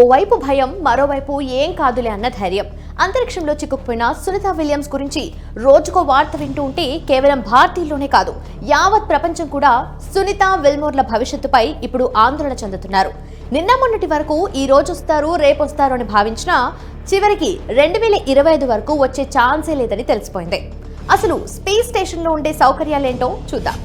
ఓవైపు భయం మరోవైపు ఏం కాదులే అన్న ధైర్యం. అంతరిక్షంలో చిక్కుకుపోయిన సునీత విలియమ్స్ గురించి రోజుకో వార్త వింటూ ఉంటే కేవలం భారతీయుల్లోనే కాదు యావత్ ప్రపంచం కూడా సునీత విల్మోర్ల భవిష్యత్తుపై ఇప్పుడు ఆందోళన చెందుతున్నారు. నిన్న మొన్నటి వరకు ఈ రోజు వస్తారు రేపు వస్తారు అని భావించినా చివరికి రెండు వేల ఇరవై ఐదు వరకు వచ్చే ఛాన్సే లేదని తెలిసిపోయింది. అసలు స్పేస్ స్టేషన్లో ఉండే సౌకర్యాలేంటో చూద్దాం.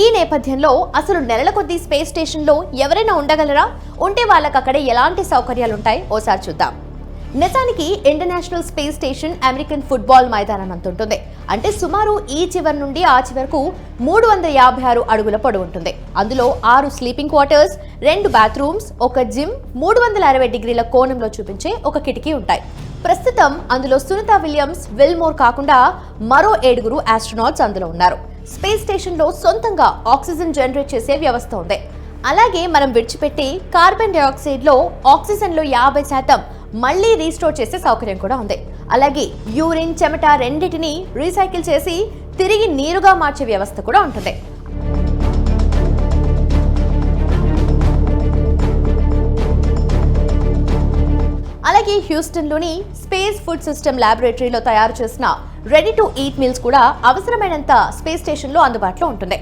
ఈ నేపథ్యంలో అసలు నెలల కొద్దీ స్పేస్ స్టేషన్లో ఎవరైనా ఉండగలరా? ఉంటే వాళ్ళకి అక్కడ ఎలాంటి సౌకర్యాలు ఉంటాయి ఓసారి చూద్దాం. నిజానికి international space station American football మైదానం అంత ఉంటుంది. అంటే సుమారు ఈ చివరి నుండి ఆ చివరకు మూడు వందల యాభై ఆరు అడుగుల పొడవు ఉంటుంది. అందులో ఆరు స్లీపింగ్ క్వార్టర్స్ రెండు బాత్రూమ్స్ ఒక జిమ్ మూడు వందల అరవై డిగ్రీల కోణంలో చూపించే ఒక కిటికీ ఉంటాయి. ప్రస్తుతం అందులో సునీత విలియమ్స్ విల్మోర్ కాకుండా మరో ఏడుగురు ఆస్ట్రోనాట్స్ అందులో ఉన్నారు. స్పేస్ స్టేషన్లో సొంతంగా ఆక్సిజన్ జనరేట్ చేసే వ్యవస్థ ఉంది. అలాగే మనం విడిచిపెట్టి కార్బన్ డైఆక్సైడ్లో ఆక్సిజన్లో యాభై శాతం మళ్ళీ రీస్టోర్ చేసే సౌకర్యం కూడా ఉంది. అలాగే యూరిన్ చెమట రెండింటిని రీసైకిల్ చేసి తిరిగి నీరుగా మార్చే వ్యవస్థ కూడా ఉంటుంది. అలాగే హ్యూస్టన్లోని స్పేస్ ఫుడ్ సిస్టమ్ ల్యాబొరేటరీలో తయారు చేసిన రెడీ టు ఈట్ మీల్స్ కూడా అవసరమైనంత స్పేస్ స్టేషన్లో అందుబాటులో ఉంటుంది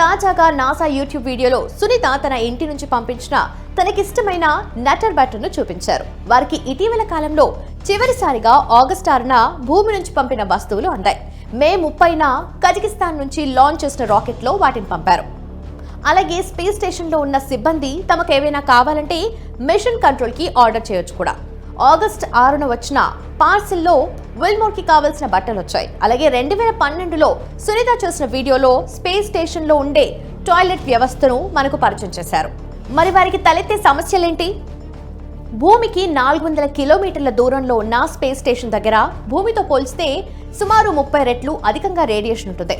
తాజాగా నాసా యూట్యూబ్ వీడియోలో సునీత తన ఇంటి నుంచి పంపించిన తనకిష్టమైన నటర్ బటర్ను చూపించారు. వారికి ఇటీవల కాలంలో చివరిసారిగా ఆగస్ట్ ఆరున భూమి నుంచి పంపిన వస్తువులు అందాయి. మే ముప్పైన కజకిస్తాన్ నుంచి లాంచ్ చేసిన రాకెట్లో వాటిని పంపారు. అలాగే స్పేస్ స్టేషన్లో ఉన్న సిబ్బంది తమకు ఏవైనా కావాలంటే మిషన్ కంట్రోల్కి ఆర్డర్ చేయొచ్చు కూడా. ఆగస్ట్ ఆరున వచ్చిన పార్సిల్లో విల్మోర్కి కావాల్సిన బట్టలు వచ్చాయి అలాగే రెండు వేల పన్నెండులో సునీత చేసిన వీడియోలో స్పేస్ స్టేషన్లో ఉండే టాయిలెట్ వ్యవస్థను మనకు పరిచయం చేశారు. మరి వారికి తలెత్తే సమస్యలేంటి? భూమికి నాలుగు వందల కిలోమీటర్ల దూరంలో ఉన్న స్పేస్ స్టేషన్ దగ్గర భూమితో పోల్స్తే సుమారు ముప్పై రెట్లు అధికంగా రేడియేషన్ ఉంటుంది.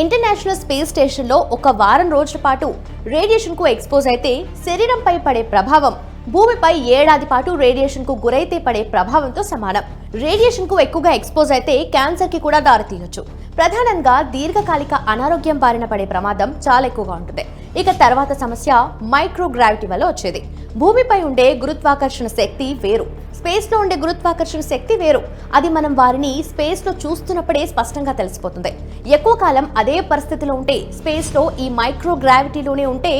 ఇంటర్నేషనల్ స్పేస్ స్టేషన్లో ఒక వారం రోజుల పాటు రేడియేషన్కు ఎక్స్పోజ్ అయితే శరీరంపై పడే ప్రభావం భూమిపై ఏడాది పాటు రేడియేషన్కు గురైతే పడే ప్రభావంతో సమానం. రేడియేషన్కు ఎక్కువగా ఎక్స్పోజ్ అయితే క్యాన్సర్కి కూడా దారితీయొచ్చు. ప్రధానంగా దీర్ఘకాలిక అనారోగ్యం బారిన పడే ప్రమాదం చాలా ఎక్కువగా ఉంటుంది. ఇక తర్వాత సమస్య మైక్రోగ్రావిటీ వల్ల వచ్చేది. భూమిపై ఉండే గురుత్వాకర్షణ శక్తి వేరు. స్పేస్లో ఉండే గురుత్వాకర్షణ శక్తి వేరు. అది మనం వారిని స్పేస్లో చూస్తున్నప్పుడే స్పష్టంగా తెలిసిపోతుంది. ఎక్కువ కాలం అదే పరిస్థితిలో ఉంటే స్పేస్లో ఈ మైక్రో గ్రావిటీలోనే ఉంటే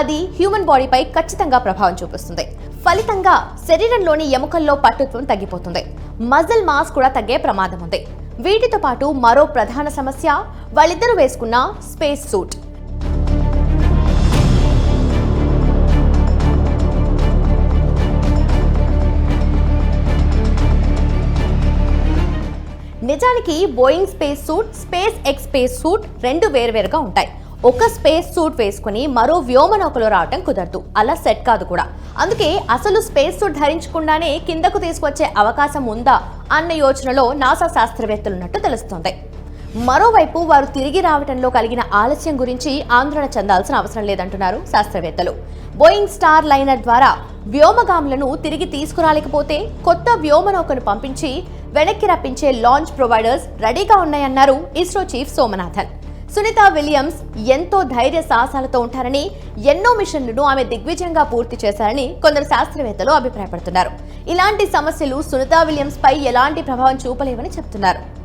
అది హ్యూమన్ బాడీపై ఖచ్చితంగా ప్రభావం చూపిస్తుంది. ఫలితంగా శరీరంలోని ఎముకల్లో పట్టుత్వం తగ్గిపోతుంది. మజిల్ మాస్ కూడా తగ్గే ప్రమాదం ఉంది. వీటితో పాటు మరో ప్రధాన సమస్య వాళ్ళిద్దరూ వేసుకున్న స్పేస్ సూట్. నిజానికి Boeing space suit SpaceX space suit రెండు వేరువేరుగా ఉంటాయి. ఒక స్పేస్ సూట్ వేసుకుని మరో వ్యోమనౌకలో రావటం కుదరదు. అలా సెట్ కాదు కూడా. అందుకే అసలు స్పేస్ సూట్ ధరించకుండానే కిందకు తీసుకొచ్చే అవకాశం ఉందా అన్న యోచనలో నాసా శాస్త్రవేత్తలు ఉన్నట్టు తెలుస్తోంది. మరోవైపు వారు తిరిగి రావడంలో కలిగిన ఆలస్యం గురించి ఆందోళన చెందాల్సిన అవసరం లేదంటున్నారు శాస్త్రవేత్తలు. బోయింగ్ స్టార్ లైనర్ ద్వారా వ్యోమగాములను తిరిగి తీసుకురాలేకపోతే కొత్త వ్యోమనౌకను పంపించి వెనక్కి రప్పించే లాంచ్ ప్రొవైడర్స్ రెడీగా ఉన్నాయన్నారు ఇస్రో చీఫ్ సోమనాథన్. సునీత విలియమ్స్ ఎంతో ధైర్య సాహసాలతో ఉంటారని ఎన్నో మిషన్లను ఆమె దిగ్విజయంగా పూర్తి చేశారని కొందరు శాస్త్రవేత్తలు అభిప్రాయపడుతున్నారు. ఇలాంటి సమస్యలు సునీత విలియమ్స్ పై ఎలాంటి ప్రభావం చూపలేవని చెప్తున్నారు.